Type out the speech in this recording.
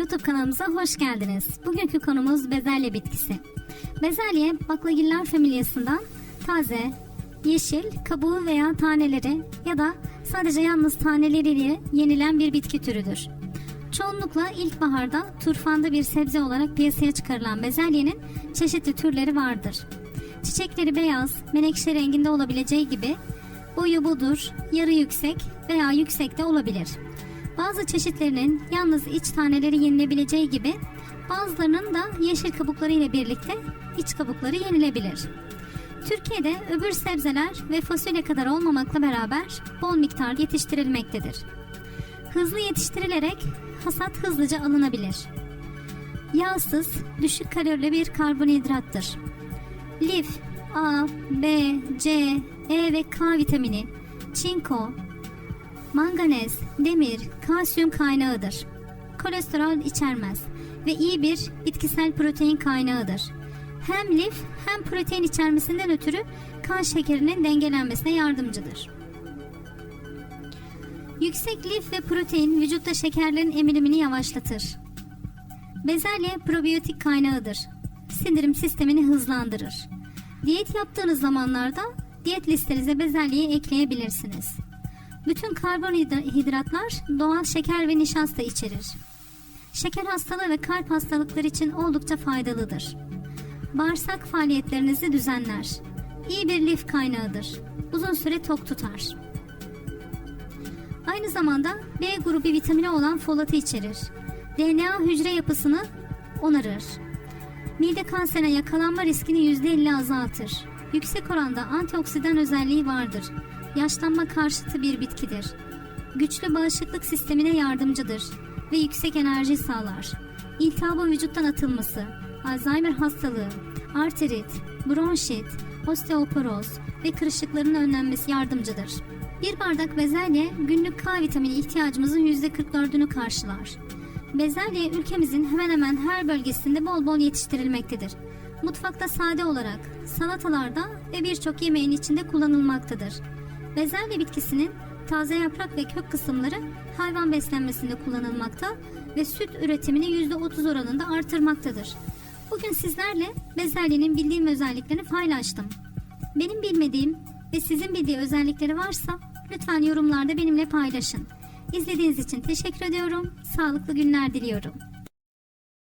YouTube kanalımıza hoş geldiniz. Bugünkü konumuz bezelye bitkisi. Bezelye baklagiller familyasından taze, yeşil, kabuğu veya taneleri ya da sadece yalnız taneleriyle yenilen bir bitki türüdür. Çoğunlukla ilkbaharda turfanda bir sebze olarak piyasaya çıkarılan bezelyenin çeşitli türleri vardır. Çiçekleri beyaz, menekşe renginde olabileceği gibi boyu budur, yarı yüksek veya yüksek de olabilir. Bazı çeşitlerinin yalnız iç taneleri yenilebileceği gibi bazılarının da yeşil kabukları ile birlikte iç kabukları yenilebilir. Türkiye'de öbür sebzeler ve fasulye kadar olmamakla beraber bol miktarda yetiştirilmektedir. Hızlı yetiştirilerek hasat hızlıca alınabilir. Yağsız, düşük kalorili bir karbonhidrattır. Lif, A, B, C, E ve K vitamini, çinko, manganez, demir, kalsiyum kaynağıdır. Kolesterol içermez ve iyi bir bitkisel protein kaynağıdır. Hem lif hem protein içermesinden ötürü kan şekerinin dengelenmesine yardımcıdır. Yüksek lif ve protein vücutta şekerlerin emilimini yavaşlatır. Bezelye probiyotik kaynağıdır. Sindirim sistemini hızlandırır. Diyet yaptığınız zamanlarda diyet listenize bezelyeyi ekleyebilirsiniz. Bütün karbonhidratlar doğal şeker ve nişasta içerir. Şeker hastalığı ve kalp hastalıkları için oldukça faydalıdır. Bağırsak faaliyetlerinizi düzenler. İyi bir lif kaynağıdır. Uzun süre tok tutar. Aynı zamanda B grubu vitamini olan folatı içerir. DNA hücre yapısını onarır. Mide kanserine yakalanma riskini %50 azaltır. Yüksek oranda antioksidan özelliği vardır. Yaşlanma karşıtı bir bitkidir. Güçlü bağışıklık sistemine yardımcıdır ve yüksek enerji sağlar. İltihabın vücuttan atılması, Alzheimer hastalığı, arterit, bronşit, osteoporoz ve kırışıkların önlenmesi yardımcıdır. Bir bardak bezelye günlük K vitamini ihtiyacımızın %44'ünü karşılar. Bezelye ülkemizin hemen hemen her bölgesinde bol bol yetiştirilmektedir. Mutfakta sade olarak, salatalarda ve birçok yemeğin içinde kullanılmaktadır. Bezelye bitkisinin taze yaprak ve kök kısımları hayvan beslenmesinde kullanılmakta ve süt üretimini %30 oranında artırmaktadır. Bugün sizlerle bezelyenin bildiğim özelliklerini paylaştım. Benim bilmediğim ve sizin bildiği özellikleri varsa lütfen yorumlarda benimle paylaşın. İzlediğiniz için teşekkür ediyorum. Sağlıklı günler diliyorum.